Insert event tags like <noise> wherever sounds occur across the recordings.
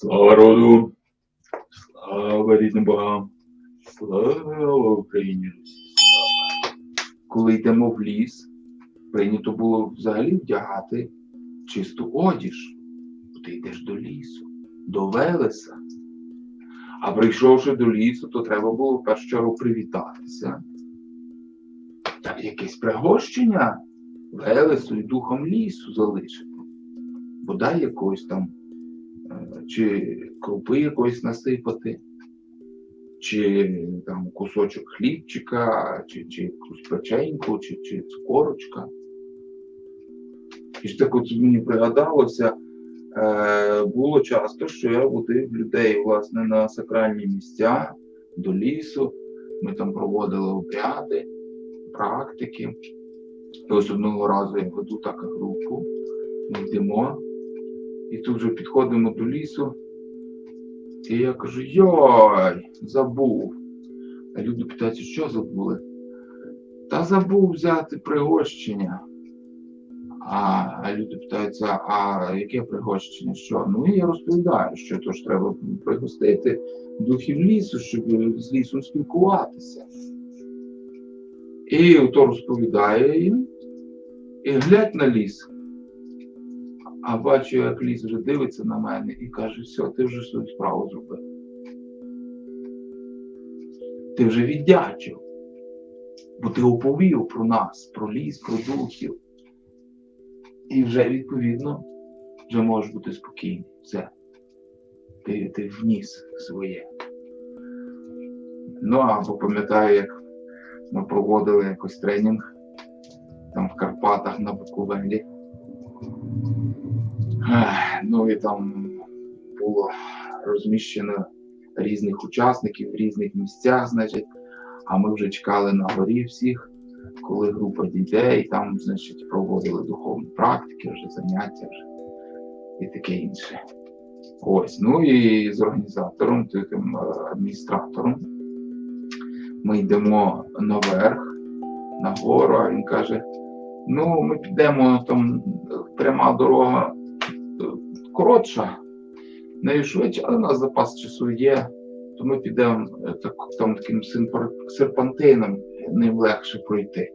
Слава роду, слава рідним богам, слава Україні Коли йдемо в ліс, прийнято було взагалі вдягати чисту одіж. Ти йдеш до лісу, до Велеса. А прийшовши до лісу, то треба було в першу чергу привітатися. Та якесь пригощення Велесу і духом лісу залишити. Бодай якось там чи крупи якоїсь насипати, чи там кусочок хлібчика, чи, чи якусь печеньку, чи, чи скорочка. І ж так от мені пригадалося, е, було часто, що я водив людей власне на сакральні місця до лісу. Ми там проводили обряди, практики. І ось одного разу я веду так групу, ми йдемо, і тут вже підходимо до лісу. І я кажу: йой, забув. А люди питаються, що забули? Та забув взяти пригощення. А, а люди питаються, а яке пригощення? Що? Ну і я розповідаю, що то ж треба пригостити духів лісу, щоб з лісом спілкуватися. І ото розповідає їм, і глядь на ліс. А бачу, як ліс вже дивиться на мене і каже, все, ти вже свою справу зробив. Ти вже віддячив, бо ти оповів про нас, про ліс, про духів. І вже відповідно вже можеш бути спокійний. Все. Ти, ти вніс своє. Ну, або пам'ятаю, як ми проводили якось тренінг там в Карпатах на Буковелі. Ну і там було розміщено різних учасників в різних місцях, значить, а ми вже чекали на горі всіх, коли група дітей, там, значить, проводили духовні практики, вже заняття вже і таке інше. Ось, ну і з організатором, тим е, адміністратором, ми йдемо наверх, на гору, а він каже: ну, ми підемо там пряма дорога коротша, нею швидше, але у нас запас часу є, то ми підемо е, так, там таким серпантином, ним легше пройти.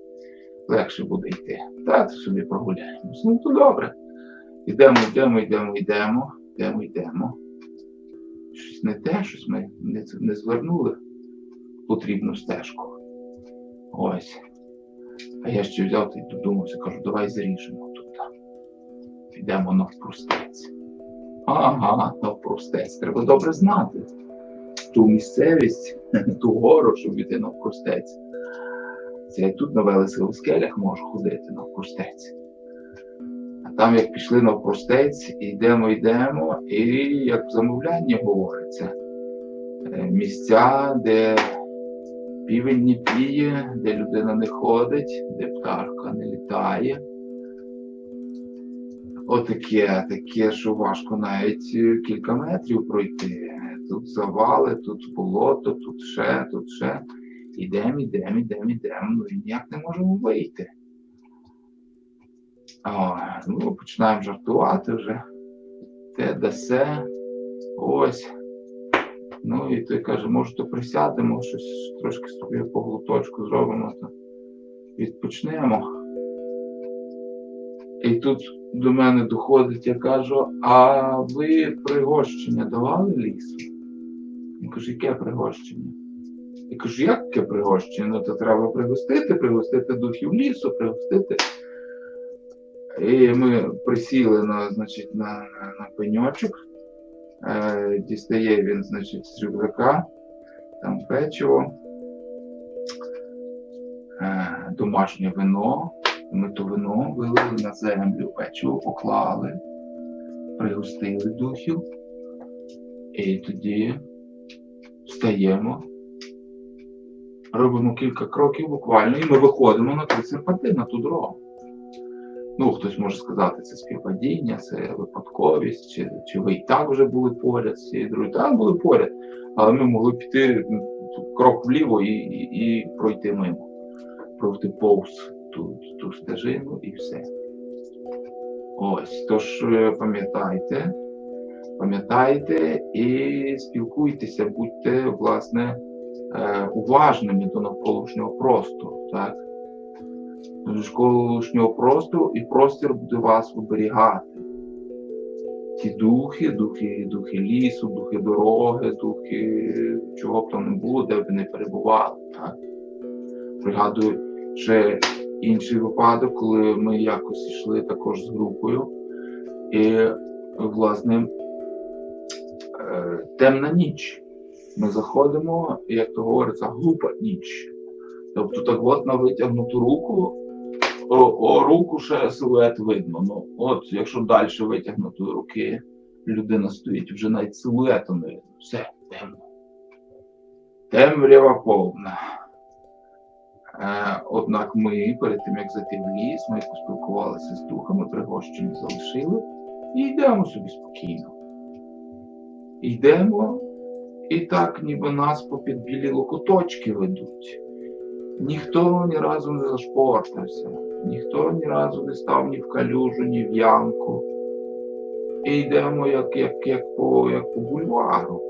Легше буде йти. Та собі прогуляємось. Ну то добре. Йдемо, йдемо, йдемо, йдемо, йдемо, йдемо. Щось не те, щось ми не, не звернули в потрібну стежку. Ось. А я ще взяв й додумався, кажу, давай заріжемо тут. Підемо навпростець. Ага, навпростець. Треба добре знати ту місцевість, <laughs> ту гору, щоб йти навпростець. Це я тут на велесих скелях можу ходити навпростець. А там, як пішли навпростець, йдемо, йдемо, і як в замовлянні говориться, е, місця, де півень не піє, де людина не ходить, де пташка не літає. Отаке, таке, що важко навіть е, кілька метрів пройти. Тут завали, тут болото, тут ще, тут ще. Ідемо, ідемо, ідемо, ідемо, ну і ніяк не можемо вийти. О, ну, починаємо жартувати вже. Те дасе. Ось. Ну і той каже, може, то присядемо, щось трошки тобою по глуточку зробимо, то відпочнемо. І тут до мене доходить, я кажу, а ви пригощення давали лісу? Він каже, яке пригощення? Я кажу, як яке пригощення? Ну, то треба пригостити, пригостити духів лісу, пригостити. І ми присіли на, значить, на, на, на пеньочок. Е, дістає він, значить, з рюкзака, там печиво, е, домашнє вино. Ми то вино вилили на землю, печиво поклали, пригостили духів. І тоді встаємо, робимо кілька кроків буквально, і ми виходимо на той серпантин, на ту дорогу. Ну, хтось може сказати, це співпадіння, це випадковість, чи, чи ви і так вже були поряд з цією дорогою. Так, були поряд, але ми могли піти крок вліво і, і, і пройти мимо, пройти повз ту, ту стежину і все. Ось, тож е, пам'ятайте, Пам'ятайте і спілкуйтеся, будьте, власне, е, уважними до навколишнього простору. Так? До навколишнього простору і простір буде вас оберігати. Ті духи, духи, духи лісу, духи дороги, духи чого б там не було, де б не перебували. Пригадую ще інший випадок, коли ми якось йшли також з групою, і, власне, е, темна ніч. Ми заходимо, як то говориться, глупа ніч. Тобто, так от на витягнуту руку, о, о руку ще силует видно. Ну, от, якщо далі витягнутої руки, людина стоїть, вже навіть силуету не видно. Все, темно. Темрява повна. Е, однак ми, перед тим як зайти в ліс, ми поспілкувалися з духами, пригощення залишили і йдемо собі спокійно. Йдемо, і так, ніби нас попід білі локоточки ведуть. Ніхто ні разу не зашпортався, ніхто ні разу не став ні в калюжу, ні в ямку. І йдемо як, як, як, по, як по бульвару,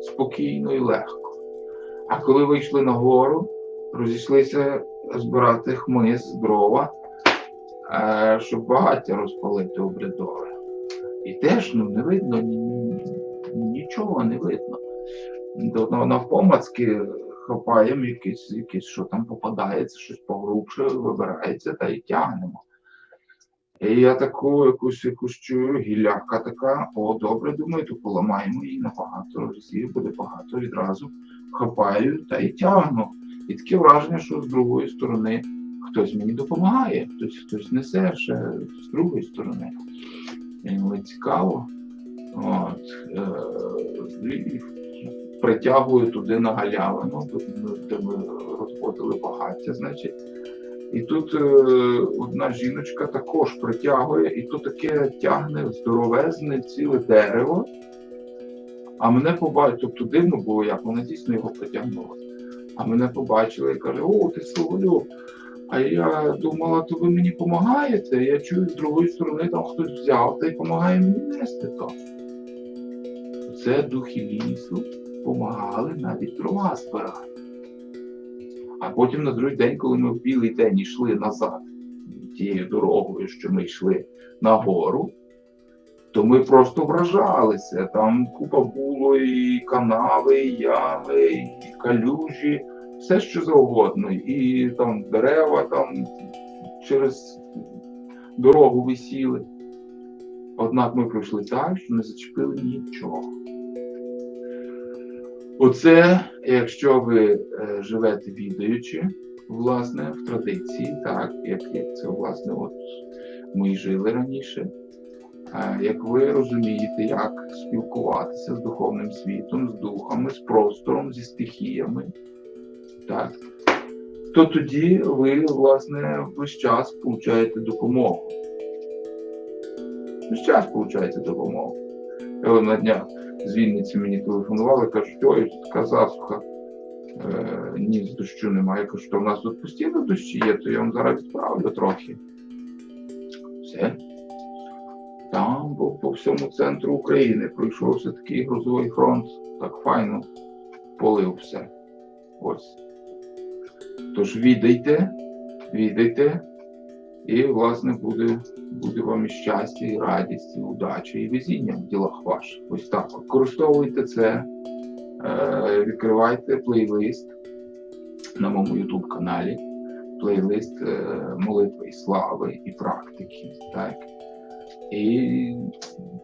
спокійно і легко. А коли вийшли на гору, розійшлися збирати хмиз, дрова, е, щоб багаття розпалити обрядове. І теж ну, не видно ні- ні- нічого не видно. Навпомацьки хапаємо якесь, якесь, що там попадається, щось погрубше, вибирається та й тягнемо. І я таку якусь якусь чую, гілляка така, о, добре, думаю, то поламаємо її на багато разів, буде багато відразу. Хапаю та й тягну. І таке враження, що з другої сторони хтось мені допомагає, хтось хтось несе ще з другої сторони. Мені цікаво. От, е, притягую туди на галявину, де ми розводили багаття, значить. І тут е, одна жіночка також притягує, і то таке тягне здоровезне ціле дерево. А мене побачили, тобто дивно було, як вона дійсно його притягнула. А мене побачили і каже: О, ти Соловлю. А я думала, то ви мені допомагаєте. Я чую, з другої сторони там хтось взяв та й допомагає мені нести то. Це духи лісу допомагали навіть дрова збирати. А потім на другий день, коли ми в білий день йшли назад тією дорогою, що ми йшли на гору, то ми просто вражалися. Там купа було і канави, і ями, і калюжі, все що завгодно. І там дерева там через дорогу висіли. Однак ми пройшли так, що не зачепили нічого. Оце, якщо ви е, живете відаючи, власне, в традиції, так, як, як це, власне, от ми жили раніше. Е, Як ви розумієте, як спілкуватися з духовним світом, з духами, з простором, зі стихіями, так, то тоді ви, власне, весь час получаєте допомогу. Весь час получаєте допомогу. Я на днях з Вінниці мені телефонували, кажуть, ой, така засуха, е, ні, з дощу немає. Я кажу, що в нас тут постійно дощі є, то я вам зараз відправлю трохи. Все. Там по, всьому центру України пройшовся такий грозовий фронт, так файно полив все. Ось. Тож відайте, відайте, і, власне, буде, буде вам і щастя, і радість, і удача, і везіння в ділах ваших. Ось так. Використовуйте це, е, відкривайте плейлист на моєму YouTube каналі. Плейлист е, молитви і слави і практики. Так. І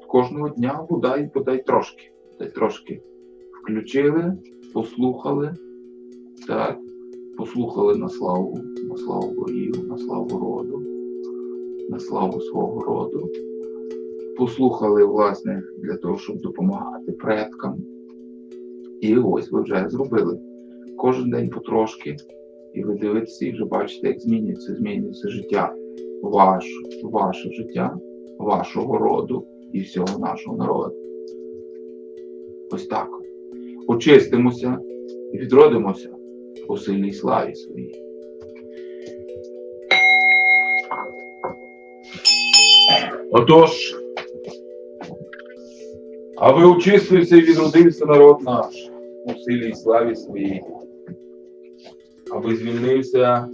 кожного дня бодай, бодай трошки. Бодай трошки включили, послухали, так, послухали на славу, на славу богів, на славу роду, на славу свого роду. Послухали, власне, для того, щоб допомагати предкам. І ось ви вже зробили кожен день потрошки, і ви дивитеся і вже бачите, як змінюється, змінюється життя, ваш, ваше життя, вашого роду і всього нашого народу. Ось так. Очистимося і відродимося у сильній славі своїй. Отож, Аби очистився і відродився народ наш у силі і славі своїй, аби звільнився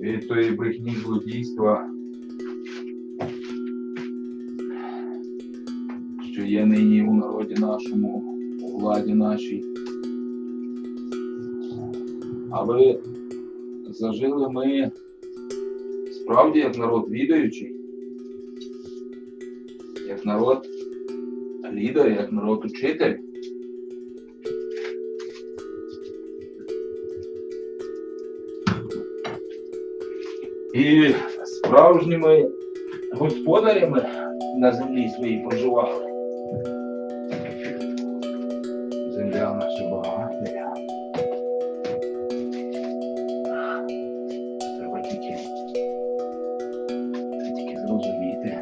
від тої брехні злодійства, є нині у народі нашому, у владі нашій. Аби зажили ми справді як народ відаючий, як народ лідер, як народ учитель. І справжніми господарями на землі своїй проживали. Земля наша. Треба тільки, тільки зрозуміти.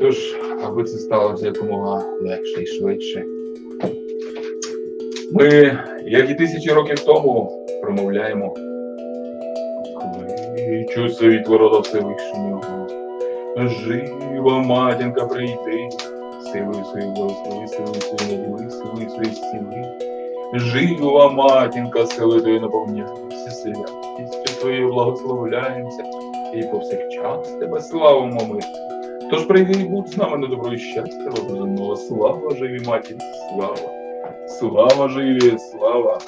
Тож, аби це сталося якомога легше і швидше. Ми, як і тисячі років тому, промовляємо. Кличу світло рода Всевишнього. Жива матінка прийти, силою свою благослови, силою свою наділи, силою свої сили. Жива матінка, силою твоєю наповняйся, святістю твоєю благословляємося, і повсякчас тебе славимо ми. Тож прийди і будь з нами на добро і щастя родинного. Слава живі матінці, слава! Слава живі, слава!